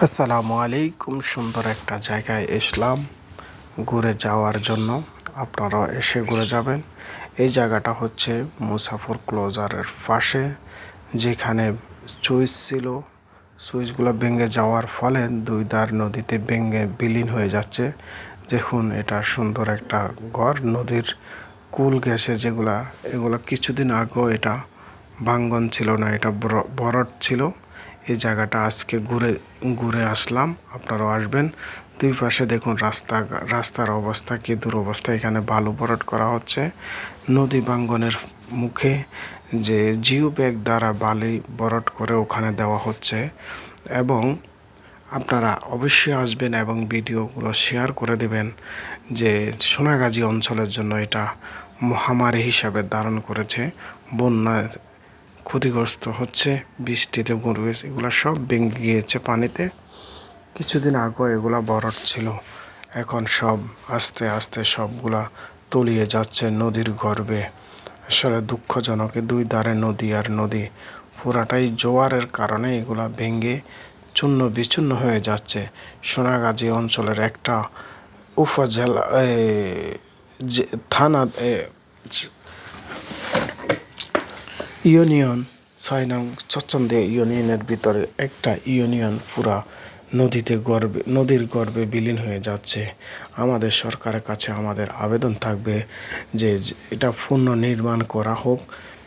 আসসালামু আলাইকুম, সুন্দর একটা জায়গায় এসলাম ঘুরে যাওয়ার জন্য। আপনারা এসে ঘুরে যাবেন। এই জায়গাটা হচ্ছে মুসাফর ক্লোজারের পাশে, যেখানে সুইচ ছিল। সুইচগুলো ভেঙে যাওয়ার ফলে দুই দার নদীতে ভেঙে বিলীন হয়ে যাচ্ছে। দেখুন, এটা সুন্দর একটা ঘর। নদীর কুল গেছে যেগুলা, এগুলো কিছুদিন আগেও এটা ভাঙ্গন ছিল না, এটা বর- বরট ছিল। এই জায়গাটা আজকে ঘুরে ঘুরে আসলাম। আপনারাও আসবেন। দুই পাশে দেখুন রাস্তা, রাস্তার অবস্থা, কি দুরবস্থা। এখানে বালু ভরাট করা হচ্ছে। নদী বাঙ্গনের মুখে যে জিও ব্যাগ দ্বারা বালি ভরাট করে ওখানে দেওয়া হচ্ছে। এবং আপনারা অবশ্যই আসবেন এবং ভিডিওগুলো শেয়ার করে দেবেন যে সোনাগাজী অঞ্চলের জন্য এটা মহামারী হিসাবে ধারণ করেছে। বন্যার ক্ষতিগ্রস্ত হচ্ছে বৃষ্টিতে গরু এগুলো সব ভেঙে গিয়েছে পানিতে। কিছুদিন আগে এগুলা বরট ছিল। এখন সব আস্তে আস্তে সবগুলা তলিয়ে যাচ্ছে নদীর গর্ভে। আসলে দুঃখজনক দুই ধারে নদী আর নদী। পুরাটাই জোয়ারের কারণে এগুলা ভেঙে চূর্ণ বিচূর্ণ হয়ে যাচ্ছে। সোনাগাজী অঞ্চলের একটা উপজেলা থানা ইউনিয়ন ছয় নং চচ্চন্দে ইউনিয়নের ভিতরে একটা ইউনিয়ন পুরা নদীতে গর্বে, নদীর গর্ভে বিলীন হয়ে যাচ্ছে। আমাদের সরকারের কাছে আমাদের আবেদন থাকবে যে এটা পুনর্নির্মাণ করা হোক,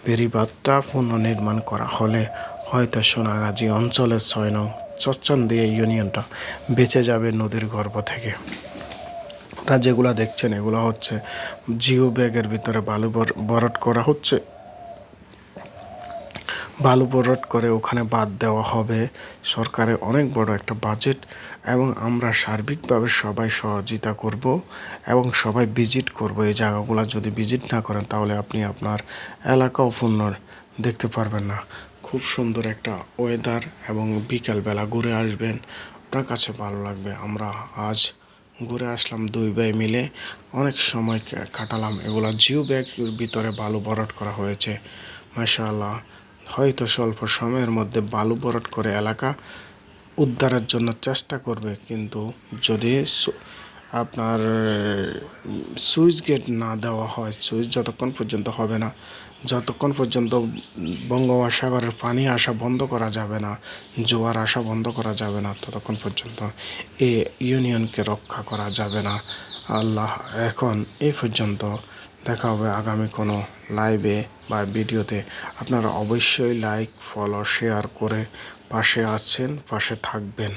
বেড়িবাঁধটা পুনর্নির্মাণ করা হলে হয়তো সোনাগাজী অঞ্চলের ছয় নং চচ্চন্দে ইউনিয়নটা বেঁচে যাবে নদীর গর্ভ থেকে। আপনারা যেগুলো দেখছেন, এগুলো হচ্ছে জিও ব্যাগের ভিতরে বালু বর- ভরাট করা হচ্ছে। বালু ভরাট করে ওখানে বাদ দেওয়া হবে। সরকারের অনেক বড় একটা বাজেট এবং আমরা সার্বিকভাবে সবাই সহযোগিতা করব এবং সবাই ভিজিট করব। এই জায়গাগুলো যদি ভিজিট না করেন তাহলে আপনি আপনার এলাকা পূর্ণ দেখতে পারবেন না। খুব সুন্দর একটা ওয়েদার এবং বিকালবেলা ঘুরে আসবেন। আপনার কাছে ভালো লাগবে। আমরা আজ ঘুরে আসলাম দুই ভাই মিলে। অনেক সময় কাটালাম। এগুলো জিও ব্যাগের ভিতরে বালু ভরাট করা হয়েছে। মাশাআল্লাহ। হয়তো স্বল্প সময়ের মধ্যে বালু ভরাট করে এলাকা উদ্ধারের জন্য চেষ্টা করবে, কিন্তু যদি আপনার সুইচ গেট না দেওয়া হয়, সুইচ যতক্ষণ পর্যন্ত হবে না, যতক্ষণ পর্যন্ত বঙ্গোপসাগরের পানি আসা বন্ধ করা যাবে না, জোয়ার আসা বন্ধ করা যাবে না, ততক্ষণ পর্যন্ত এই ইউনিয়নকে রক্ষা করা যাবে না। আল্লাহ এখন এই পর্যন্ত দেখা হবে আগামী কোনো লাইভে বা ভিডিওতে আপনারা অবশ্যই লাইক ফলো শেয়ার করে পাশে আছেন, পাশে থাকবেন।